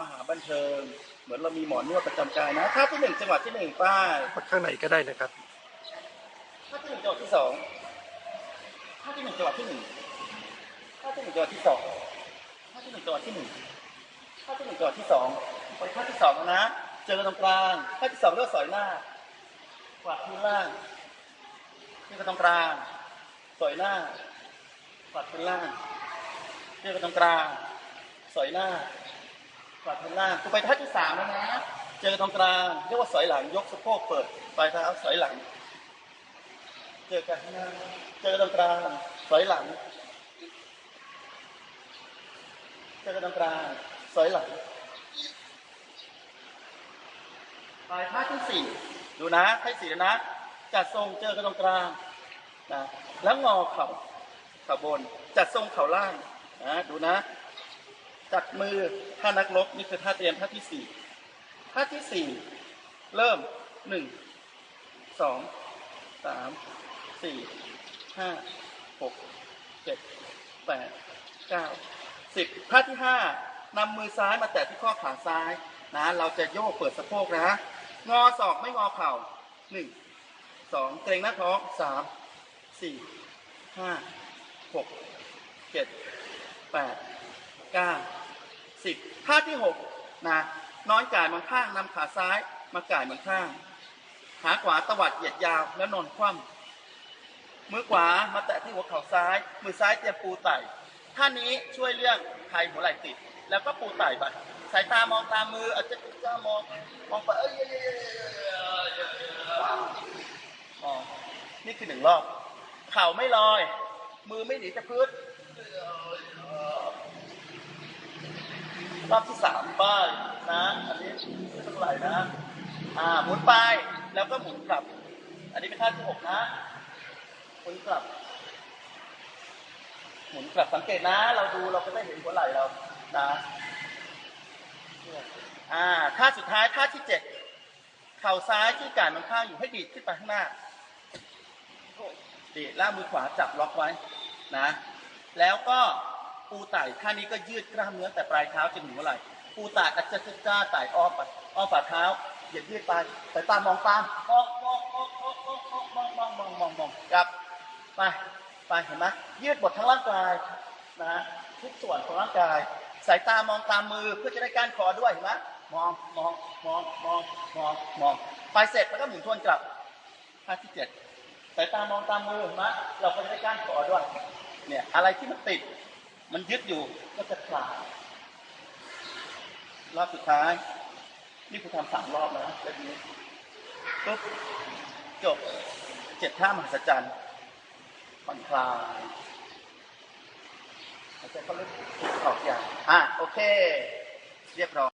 มหาบันเทิง เหมือนเรามีหมอนวดประจำกายนะท่าที่หนึ่งจังหวะที่หนึ่งป้ายข้างในก็ได้นะครับท่าที่หนึ่งจังหวะที่สองท่าที่หนึ่งจังหวะที่หนึ่งท่าที่หนึ่งจังหวะที่สองท่าที่หนึ่งจังหวะที่หนึ่งท่าที่หนึ่งจังหวะที่สองไปท่าที่สองแล้วนะ เจอกันตรงกลางท่าที่สองเลือกสอยหน้ากวาดพื้นล่างเจอกันตรงกลางสอยหน้ากวาดพื้นล่างเจอกันตรงกลางสอยหน้า กวาดพื้นล่างกูไปท่าที่สามแล้วนะ เจอกันตรงกลางเรียกว่าสอยหลังยกสะโพกเปิดปลายเท้าสอยหลัง เจอกันข้างหน้าเจอกันตรงกลางสอยหลัง เจอกันตรงกลางสอยหลังปลายท่าที่สี่ดูนะท่าสี่นะ จัดทรงเจอกันตรงกลางนะแล้วงอเข่าเข่าบน จัดทรงเข่าล่างนะดูนะ จัดมือท่านักรบนี่คือท่าเตรียมท่าที่สี่ท่าที่สี่เริ่มหนึ่งสองสามสี่ห้าหกเจ็ดแปดเก้าสิบท่าที่ห้านำมือซ้ายมาแตะที่ข้อขาซ้ายนะเราจะโยกเปิดสะโพกนะงอศอกไม่งอเข่าหนึ่งสองเกรงหน้าท้องสามสี่ห้าหกเจ็ดแปด ก้าสิบท่าที่หกนะน้อนก่ายมังข้างนำขาซ้ายมาก่ายมังข้าง ขาขวาตวัดเหยียดยาวแล้วนอนคว่ำมือขวามาแตะที่หัวเข่าซ้าย มือซ้ายเตรียมปูไต่ท่านี้ช่วยเรื่องไทยหัวไหล่ติด แล้วก็ปูไต่ไปสายตามองตามมืออาจจะจ้ามองมองไปเอ้ยเอ้ยเอ้ยเอ้ยนี่คือหนึ่งรอบ เข่าไม่ลอย มือไม่หนีจากพื้น รอบที่สามป้ายนะ อันนี้ไม่เท่าไหร่นะ อ่า หมุนไป แล้วก็หมุนกลับ อันนี้เป็นท่าที่หกนะ หมุนกลับ หมุนกลับสังเกตนะ เราดูเราก็ได้เห็นหัวไหล่เรา นะ อ่า ท่าสุดท้ายท่าที่เจ็ดเข่าซ้ายที่การมันข้างอยู่ให้ดีดขึ้นไปข้างหน้าดีดล้วมือขวาจับล็อกไว้ นะ แล้วก็ ปูไต่ท่านี้ก็ยืดกล้ามเนื้อแต่ปลายเท้าจนถึงหัวไหล่ปูไต่อาจจะจ้าไต่อ้อมไปอ้อมฝ่าเท้าเหยียดยืดไปสายตามองตามมองมองมองมองมองมองมองมองมองมองกลับไปไปเห็นไหมยืดหมดทั้งร่างกายนะทุกส่วนของร่างกาย สายตามองตามมือเพื่อจะได้ก้านคอด้วยเห็นไหมมองมองมองมองมองมองไปเสร็จแล้วก็หมุนทวนกลับท่าที่เจ็ดสายตามองตามมือเห็นไหมเราก็จะได้ก้านคอด้วยเนี่ยอะไรที่มันติด มันยึดอยู่ก็จะคลายรอบสุดท้าย นี่คุณทำสามรอบแล้วแบบนี้ปุ๊บจบเจ็ดท่ามหัศจรรย์ผ่อนคลายหายใจเข้าลึกออกอย่างอะโอเค เรียบร้อย